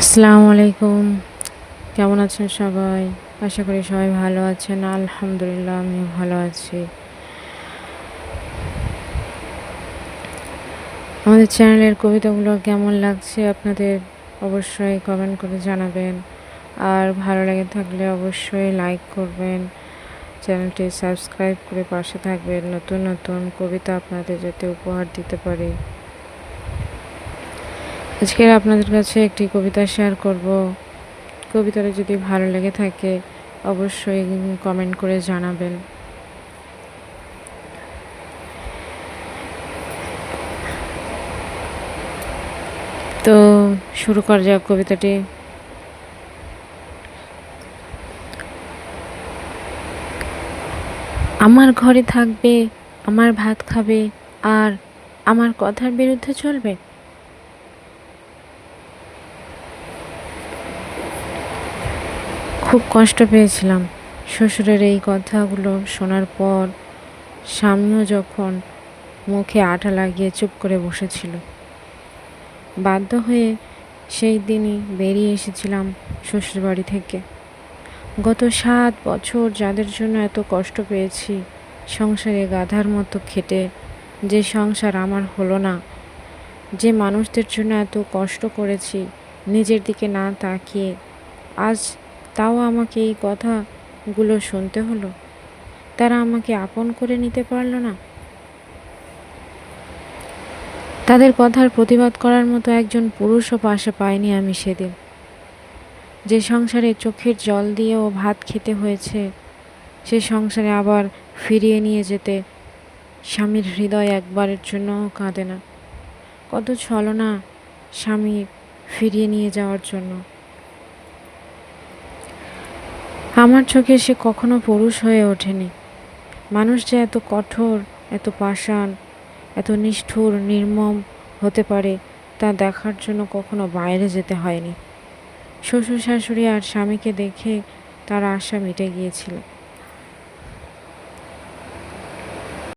আসসালামু আলাইকুম কেমন আছেন সবাই? আশা করি সবাই ভালো আছেন। আলহামদুলিল্লাহ আমি ভালো আছি। আমাদের চ্যানেলের কবিতাগুলো কেমন লাগছে আপনাদের অবশ্যই কমেন্ট করে জানাবেন। আর ভালো লেগে থাকলে অবশ্যই লাইক করবেন। চ্যানেলটি সাবস্ক্রাইব করে পাশে থাকবেন। নতুন নতুন কবিতা আপনাদের যাতে উপহার দিতে পারি। আজকে আপনাদের কাছে একটি কবিতা শেয়ার করব। কবিতাটা যদি ভালো লেগে থাকে, অবশ্যই কমেন্ট করে জানাবেন। তো শুরু করা যাক কবিতাটি। আমার ঘরে থাকবে, আমার ভাত খাবে, আর আমার কথার বিরুদ্ধে চলবে? খুব কষ্ট পেয়েছিলাম। শ্বশুরের এই কথাগুলো শোনার পর স্বামীও যখন মুখে আঠা লাগিয়ে চুপ করে বসেছিল। বাধ্য হয়ে সেই দিনই বেরিয়ে এসেছিলাম শ্বশুর বাড়ি থেকে। গত সাত বছর যাদের জন্য এত কষ্ট পেয়েছি, সংসারে গাধার মতো খেটে যে সংসার আমার হলো না, যে মানুষদের জন্য এত কষ্ট করেছি, নিজের দিকে না তাকিয়ে, আজ তাও আমাকে এই কথাগুলো শুনতে হলো। তারা আমাকে আপন করে নিতে পারল না। তাদের কথার প্রতিবাদ করার মতো একজন পুরুষও পাশে পাইনি আমি সেদিন। যে সংসারে চোখের জল দিয়েও ভাত খেতে হয়েছে, সে সংসারে আবার ফিরিয়ে নিয়ে যেতে স্বামীর হৃদয় একবারের জন্যও কাঁদে না। কত ছলনা স্বামী ফিরিয়ে নিয়ে যাওয়ার জন্য। আমার চোখে সে কখনো পুরুষ হয়ে ওঠেনি। মানুষ যে এত কঠোর, এত পাষাণ, এত নিষ্ঠুর, নির্মম হতে পারে তা দেখার জন্য কখনো বাইরে যেতে হয়নি। শ্বশুর শাশুড়ি আর স্বামীকে দেখে তার আশা মিটে গিয়েছিল।